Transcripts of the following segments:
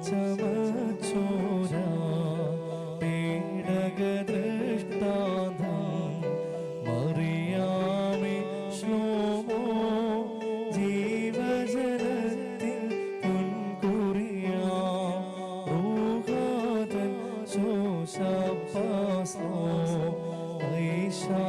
ചമച്ചോര പീഡകദൃഷ്ടാന്തം മറിയാമി ശ്ലോമോ ജീവജലത്തിൽ പൊൻകുറിയാം റൂഹാതൻ ശോശപ്പാസോ Aisha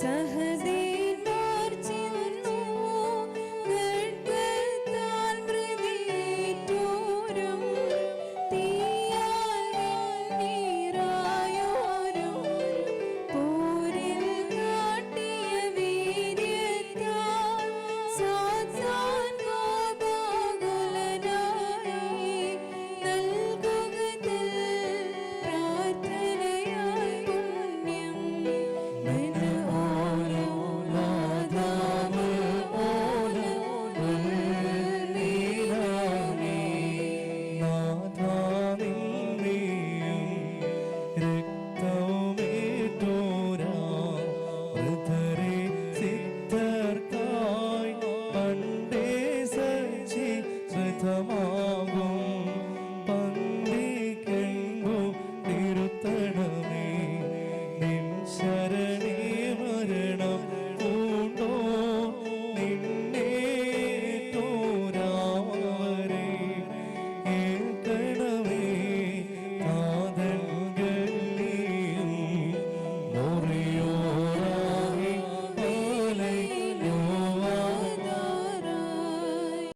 सहदे Prathama